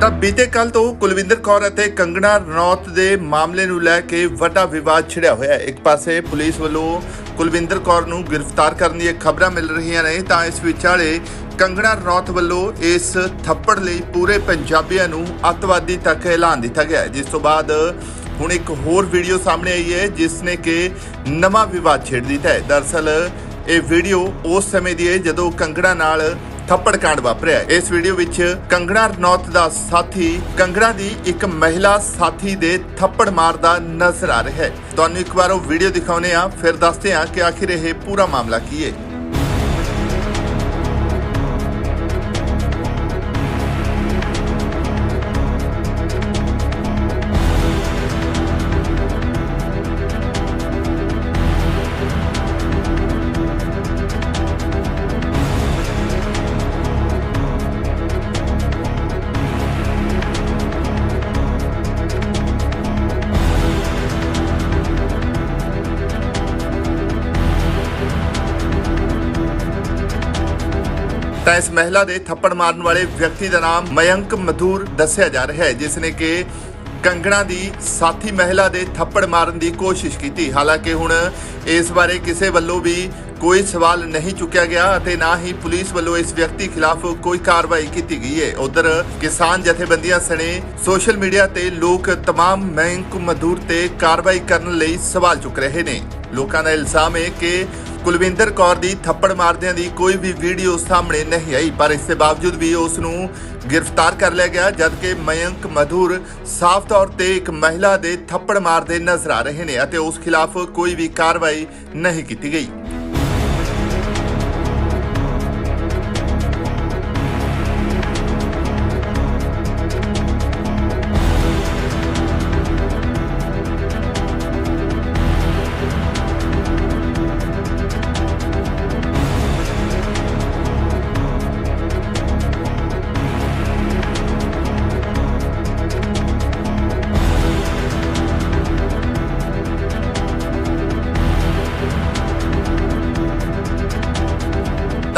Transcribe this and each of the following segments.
ਤਾਂ ਬੀਤੇ ਕੱਲ ਤੋਂ ਕੁਲਵਿੰਦਰ ਕੌਰ ਅਤੇ ਕੰਗਣਾ ਰਣੌਤ ਦੇ ਮਾਮਲੇ ਨੂੰ ਲੈ ਕੇ ਵੱਡਾ ਵਿਵਾਦ ਛਿੜਿਆ ਹੋਇਆ ਹੈ। ਇੱਕ ਪਾਸੇ ਪੁਲਿਸ ਵੱਲੋਂ ਕੁਲਵਿੰਦਰ ਕੌਰ ਨੂੰ ਗ੍ਰਿਫਤਾਰ ਕਰਨ ਦੀਆਂ ਖਬਰਾਂ ਮਿਲ ਰਹੀਆਂ ਨੇ, ਤਾਂ ਇਸ ਵਿਚਾਲੇ ਕੰਗਣਾ ਰਣੌਤ ਵੱਲੋਂ ਇਸ ਥੱਪੜ ਲਈ ਪੂਰੇ ਪੰਜਾਬੀਆਂ ਨੂੰ ਅੱਤਵਾਦੀ ਤੱਕ ਐਲਾਨ ਦਿੱਤਾ ਗਿਆ ਜਿਸ ਤੋਂ ਬਾਅਦ ਹੁਣ ਇੱਕ ਹੋਰ ਵੀਡੀਓ ਸਾਹਮਣੇ ਆਈ ਹੈ, ਜਿਸ ਨੇ ਕਿ ਨਵਾਂ ਵਿਵਾਦ ਛੇੜ ਦਿੱਤਾ ਹੈ। ਦਰਅਸਲ ਇਹ ਵੀਡੀਓ ਉਸ ਸਮੇਂ ਦੀ ਹੈ ਜਦੋਂ ਕੰਗਣਾ ਨਾਲ ਥੱਪੜ ਕਾਂਡ ਵਾਪਰਿਆ ਇਸ ਵੀਡੀਓ ਵਿੱਚ ਕੰਗਣਾ ਰਣੌਤ ਦਾ ਸਾਥੀ, ਕੰਗਣਾ ਦੀ ਇੱਕ ਮਹਿਲਾ ਸਾਥੀ ਦੇ ਥੱਪੜ ਮਾਰਦਾ ਨਜ਼ਰ ਆ ਰਿਹਾ ਹੈ। ਤੁਹਾਨੂੰ ਇੱਕ ਵਾਰ ਉਹ ਵੀਡੀਓ ਦਿਖਾਉਨੇ ਆ ਫਿਰ ਦੱਸਦੇ ਆ ਕਿ ਆਖਿਰ ਇਹ ਪੂਰਾ ਮਾਮਲਾ ਕੀ ਹੈ। ਤਾਂ ਇਸ ਮਹਿਲਾ ਦੇ ਥੱਪੜ ਮਾਰਨ ਵਾਲੇ ਵਿਅਕਤੀ ਦਾ ਨਾਮ ਮਯੰਕ ਮਧੂਰ ਦੱਸਿਆ ਜਾ ਰਿਹਾ ਹੈ ਜਿਸ ਨੇ ਕਿ ਕੰਗਣਾ ਦੀ ਸਾਥੀ ਮਹਿਲਾ ਦੇ ਥੱਪੜ ਮਾਰਨ ਦੀ ਕੋਸ਼ਿਸ਼ ਕੀਤੀ ਹਾਲਾਂਕਿ ਹੁਣ ਇਸ ਬਾਰੇ ਕਿਸੇ ਵੱਲੋਂ ਵੀ ਕੋਈ ਸਵਾਲ ਨਹੀਂ ਚੁੱਕਿਆ ਗਿਆ ਅਤੇ ਨਾ ਹੀ ਪੁਲਿਸ ਵੱਲੋਂ ਇਸ ਵਿਅਕਤੀ ਖਿਲਾਫ ਕੋਈ ਕਾਰਵਾਈ ਕੀਤੀ ਗਈ ਹੈ ਉਧਰ ਕਿਸਾਨ ਜਥੇਬੰਦੀਆਂ ਸਣੇ ਸੋਸ਼ਲ ਮੀਡੀਆ ਤੇ ਲੋਕ तमाम ਮਯੰਕ ਮਧੂਰ ਤੇ ਕਾਰਵਾਈ ਕਰਨ ਲਈ ਸਵਾਲ ਚੁੱਕ ਰਹੇ ਨੇ ਲੋਕਾਂ ਦਾ ਇਲਜ਼ਾਮ ਹੈ ਕਿ ਕੁਲਵਿੰਦਰ ਕੌਰ ਦੀ ਥੱਪੜ ਮਾਰਦਿਆਂ ਦੀ ਕੋਈ ਵੀ ਵੀਡੀਓ ਸਾਹਮਣੇ ਨਹੀਂ ਆਈ, ਪਰ ਇਸ ਦੇ ਬਾਵਜੂਦ ਵੀ ਉਸ ਨੂੰ ਗ੍ਰਿਫਤਾਰ ਕਰ ਲਿਆ ਗਿਆ, ਜਦਕਿ ਮਯੰਕ ਮਧੁਰ ਸਾਫ਼ ਤੌਰ ਤੇ ਇੱਕ ਮਹਿਲਾ ਦੇ ਥੱਪੜ ਮਾਰਦੇ ਨਜ਼ਰ ਆ ਰਹੇ ਨੇ ਅਤੇ ਉਸ ਖਿਲਾਫ ਕੋਈ ਵੀ ਕਾਰਵਾਈ ਨਹੀਂ ਕੀਤੀ ਗਈ।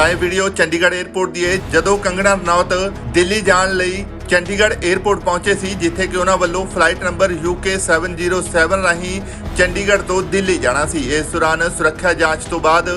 ਤਾਂ ਇਹ ਵੀਡੀਓ ਚੰਡੀਗੜ੍ਹ 에ਅਰਪੋਰਟ ਦੀ ਹੈ ਜਦੋਂ ਕੰਗਣਾ ਰਣੌਤ ਦਿੱਲੀ ਜਾਣ ਲਈ ਚੰਡੀਗੜ੍ਹ 에ਅਰਪੋਰਟ ਪਹੁੰਚੇ ਸੀ, ਜਿੱਥੇ ਕਿ ਉਹਨਾਂ ਵੱਲੋਂ ਫਲਾਈਟ ਨੰਬਰ UK 707 ਰਾਹੀਂ ਚੰਡੀਗੜ੍ਹ ਤੋਂ ਦਿੱਲੀ ਜਾਣਾ ਸੀ। ਇਸ ਦੌਰਾਨ ਸੁਰੱਖਿਆ ਜਾਂਚ ਤੋਂ ਬਾਅਦ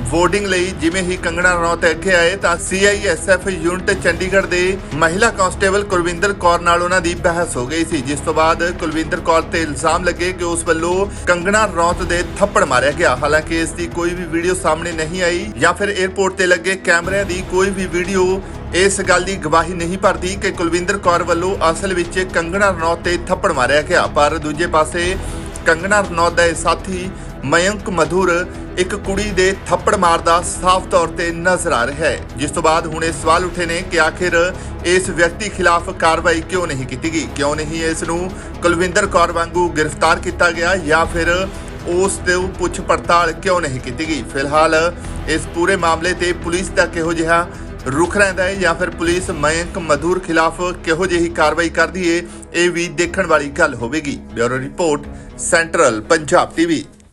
ਵੋਟਿੰਗ ਲਈ ਜਿਵੇਂ ਹੀ ਕੰਗਣਾ ਰਣੌਤ ਅੱਗੇ ਆਏ ਤਾਂ CISF ਯੂਨਿਟ ਚੰਡੀਗੜ੍ਹ ਦੇ ਮਹਿਲਾ ਕਾਂਸਟੇਬਲ ਕੁਲਵਿੰਦਰ ਕੌਰ ਨਾਲ ਉਹਨਾਂ ਦੀ ਬਹਿਸ ਹੋ ਗਈ ਸੀ। ਜਿਸ ਤੋਂ ਬਾਅਦ ਕੁਲਵਿੰਦਰ ਕੌਰ ਤੇ ਇਲਜ਼ਾਮ ਲੱਗੇ ਕਿ ਉਸ ਵੱਲੋਂ ਕੰਗਣਾ ਰਣੌਤ ਦੇ ਥੱਪੜ ਮਾਰਿਆ ਗਿਆ। ਹਾਲਾਂਕਿ ਇਸ ਦੀ ਕੋਈ ਵੀ ਵੀਡੀਓ ਸਾਹਮਣੇ ਨਹੀਂ ਆਈ ਜਾਂ ਫਿਰ 에ਅਰਪੋਰਟ ਤੇ ਲੱਗੇ ਕੈਮਰਿਆਂ ਦੀ ਕੋਈ ਵੀ ਵੀਡੀਓ ਇਸ ਗੱਲ ਦੀ ਗਵਾਹੀ ਨਹੀਂ ਭਰਦੀ ਕਿ ਕੁਲਵਿੰਦਰ ਕੌਰ ਵੱਲੋਂ ਅਸਲ ਵਿੱਚ ਕੰਗਣਾ ਰਣੌਤ ਤੇ ਥੱਪੜ ਮਾਰਿਆ ਗਿਆ। ਪਰ ਦੂਜੇ ਪਾਸੇ ਕੰਗਣਾ ਰਣੌਤ ਦਾ ਸਾਥੀ ਮਯੰਕ ਮਧੁਰ ਇੱਕ ਕੁੜੀ ਦੇ ਥੱਪੜ ਮਾਰਦਾ ਸਾਫ਼ ਤੌਰ ਤੇ ਨਜ਼ਰ ਆ ਰਿਹਾ ਹੈ। ਜਿਸ ਤੋਂ ਬਾਅਦ ਹੁਣ ਇਹ ਸਵਾਲ ਉੱਠੇ ਨੇ ਕਿ ਆਖਿਰ ਇਸ ਵਿਅਕਤੀ ਖਿਲਾਫ ਕਾਰਵਾਈ ਕਿਉਂ ਨਹੀਂ ਕੀਤੀ ਗਈ? ਕਿਉਂ ਨਹੀਂ ਇਸ ਨੂੰ ਕੁਲਵਿੰਦਰ ਕੌਰ ਵਾਂਗੂ ਗ੍ਰਿਫਤਾਰ ਕੀਤਾ ਗਿਆ ਜਾਂ ਫਿਰ ਉਸ ਦੇ ਪੁੱਛ ਪੜਤਾਲ ਕਿਉਂ ਨਹੀਂ ਕੀਤੀ ਗਈ? ਫਿਲਹਾਲ ਇਸ ਪੂਰੇ ਮਾਮਲੇ ਤੇ ਪੁਲਿਸ ਦਾ ਕਿਹੋ ਜਿਹਾ ਰੁਖ ਰਹਿੰਦਾ ਹੈ ਜਾਂ ਫਿਰ ਪੁਲਿਸ ਮਯੰਕ ਮਧੂਰ ਖਿਲਾਫ ਕਿਹੋ ਜਿਹੀ ਕਾਰਵਾਈ ਕਰਦੀ ਏ ਇਹ ਵੀ ਦੇਖਣ ਵਾਲੀ ਗੱਲ ਹੋਵੇਗੀ। Bureau report, central Punjab TV.